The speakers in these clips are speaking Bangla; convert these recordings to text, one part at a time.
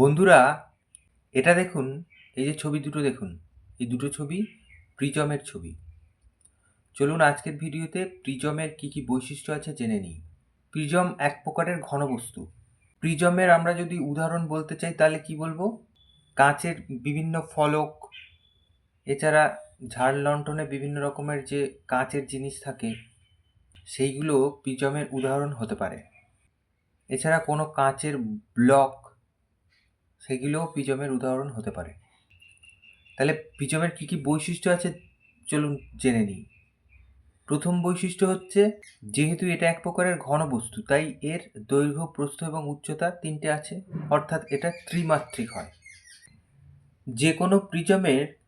বন্ধুরা, এটা দেখুন, এই যে ছবি দুটো দেখুন, এই দুটো ছবি প্রিজমের ছবি। চলুন আজকের ভিডিওতে প্রিজমের কি কি বৈশিষ্ট্য আছে জেনে নিই। প্রিজম এক প্রকারের ঘনবস্তু প্রিজমের আমরা যদি উদাহরণ বলতে চাই, তাহলে কি বলব? কাঁচের বিভিন্ন ফলক, এছাড়া ঝাড় লণ্ঠনে বিভিন্ন রকমের যে কাঁচের জিনিস থাকে, সেইগুলো প্রিজমের উদাহরণ হতে পারে। এছাড়া কোনো কাঁচের ব্লক সেগুলোও প্রিজমের উদাহরণ হতে পারে। তাহলে প্রিজমের কী কী বৈশিষ্ট্য আছে? চলুন জেনে নিই। প্রথম বৈশিষ্ট্য হচ্ছে, যেহেতু এটা এক প্রকারের ঘনবস্তু তাই এর দৈর্ঘ্য, প্রস্থ এবং উচ্চতা তিনটে আছে, অর্থাৎ এটা ত্রিমাত্রিক হয়। যে কোনো প্রিজমের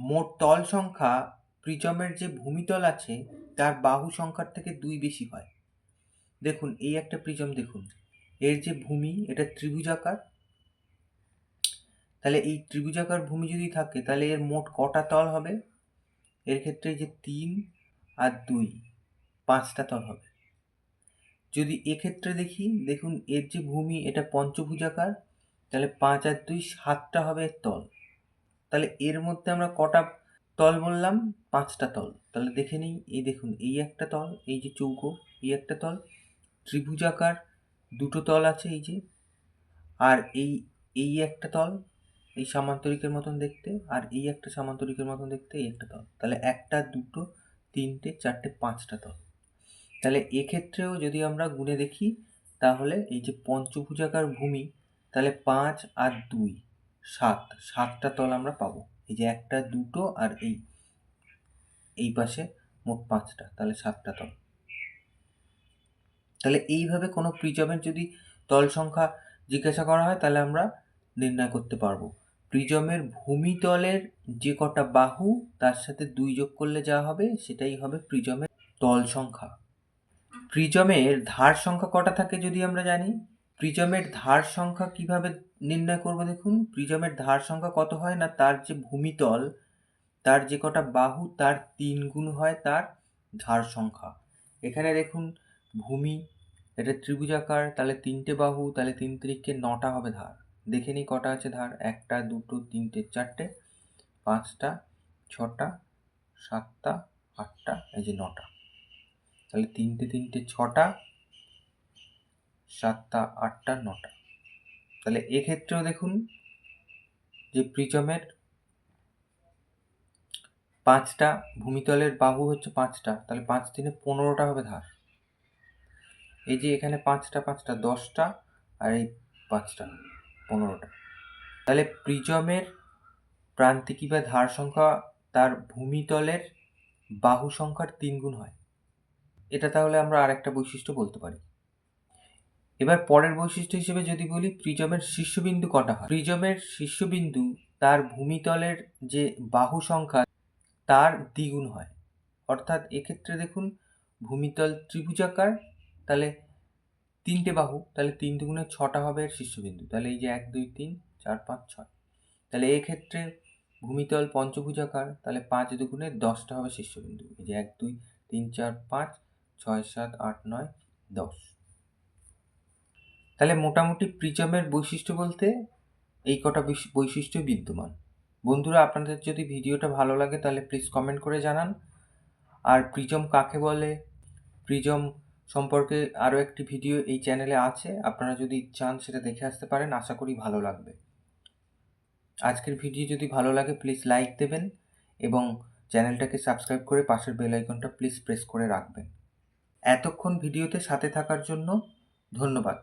মোট তল সংখ্যা প্রিজমের যে ভূমিতল আছে, তার বাহু সংখ্যার থেকে দুই বেশি হয়। দেখুন, এই একটা প্রিজম দেখুন। এর যে ভূমি, এটা ত্রিভুজাকার তাহলে এই ত্রিভুজাকার ভূমি যদি থাকে, তাহলে এর মোট কটা তল হবে? এর ক্ষেত্রে যে তিন আর দুই, পাঁচটা তল হবে। যদি এক্ষেত্রে দেখি, দেখুন এর যে ভূমি, এটা পঞ্চভুজাকার, তাহলে পাঁচ আর দুই সাতটা হবে এর তল। তাহলে এর মধ্যে আমরা কটা তল বললাম? পাঁচটা তল। তাহলে দেখে নিই, এই দেখুন, এই একটা তল, এই যে চৌকো, এই একটা তল, ত্রিভুজাকার দুটো তল আছে এই যে, আর এই এই একটা তল এই সামান্তরিকের মতন দেখতে আর এই একটা সামান্তরিকের মতন দেখতে এই একটা তল। তাহলে একটা, দুটো, তিনটে, চারটে, পাঁচটা তল। তাহলে এক্ষেত্রেও যদি আমরা গুণে দেখি, তাহলে এই যে পঞ্চভুজাকার ভূমি, তাহলে পাঁচ আর দুই, সাত, সাতটা তল আমরা পাবো। এই যে একটা, দুটো আর এই এই পাশে মোট পাঁচটা, তাহলে সাতটা তল। তাহলে এইভাবে কোনো প্রিজমের যদি তল সংখ্যা জিজ্ঞাসা করা হয়, তাহলে আমরা নির্ণয় করতে পারব। প্রিজমের ভূমিতলের যে কটা বাহু, তার সাথে দুই যোগ করলে যা হবে, সেটাই হবে প্রিজমের তল সংখ্যা। প্রিজমের ধার সংখ্যা কটা থাকে যদি আমরা জানি? প্রিজমের ধার সংখ্যা কীভাবে নির্ণয় করব দেখুন? প্রিজমের ধার সংখ্যা কত হয় না, তার যে ভূমিতল, তার যে কটা বাহু, তার তিন গুণ হয় তার ধার সংখ্যা। এখানে দেখুন, ভূমি, এটা ত্রিভুজাকার, তাহলে তিনটে বাহু, তাহলে তিন তিরিখকে নটা হবে ধার। দেখে নিই কটা আছে, ধার। একটা, দুটো, তিনটে, চারটে, পাঁচটা, ছটা, সাতটা, আটটা, এই যে নটা। তাহলে তিনটে তিনটে, ছটা, সাতটা, আটটা, নটা। তাহলে এক্ষেত্রেও দেখুন যে প্রিজমের পাঁচটা, ভূমিতলের বাহু হচ্ছে পাঁচটা, তাহলে পাঁচ দিনে পনেরোটা হবে ধার। এই যে এখানে পাঁচটা পাঁচটা, দশটা, আর এই পাঁচটা। পনেরোটা। তাহলে প্রিজমের প্রান্তিকী বা ধার সংখ্যা তার ভূমিতলের বাহু সংখ্যার তিন গুণ হয়। এটা তাহলে আমরা আরেকটা বৈশিষ্ট্য বলতে পারি। এবার পরের বৈশিষ্ট্য হিসেবে যদি বলি, প্রিজমের শীর্ষবিন্দু কটা হয়? প্রিজমের শীর্ষবিন্দু তার ভূমিতলের যে বাহু সংখ্যা, তার দ্বিগুণ হয়। অর্থাৎ এক্ষেত্রে দেখুন, ভূমিতল ত্রিভুজাকার, তাহলে তিনটে বাহু, তাহলে তিন দুগুণে ছটা হবে এর শীর্ষবিন্দু। তাহলে এই যে এক, দুই, তিন, চার, পাঁচ, ছয়। তাহলে এক্ষেত্রে ভূমিতল পঞ্চভুজাকার, তাহলে পাঁচ দুগুণে দশটা হবে শীর্ষবিন্দু। এই যে এক, দুই, তিন, চার, পাঁচ, ছয়, সাত, আট, নয়, দশ। তাহলে মোটামুটি প্রিজমের বৈশিষ্ট্য বলতে এই কটা বৈশিষ্ট্য বিদ্যমান। বন্ধুরা, আপনাদের যদি ভিডিওটা ভালো লাগে, তাহলে প্লিজ কমেন্ট করে জানান। আর প্রিজম কাকে বলে? প্রিজম সম্পর্কে আরও একটি ভিডিও এই চ্যানেলে আছে। আপনারা যদি চান সেটা দেখে আসতে পারেন, আশা করি ভালো লাগবে। আজকের ভিডিও যদি ভালো লাগে প্লিজ লাইক দেবেন এবং চ্যানেলটাকে সাবস্ক্রাইব করে পাশের বেল আইকনটা প্লিজ প্রেস করে রাখবেন। এতক্ষণ ভিডিওতে সাথে থাকার জন্য ধন্যবাদ।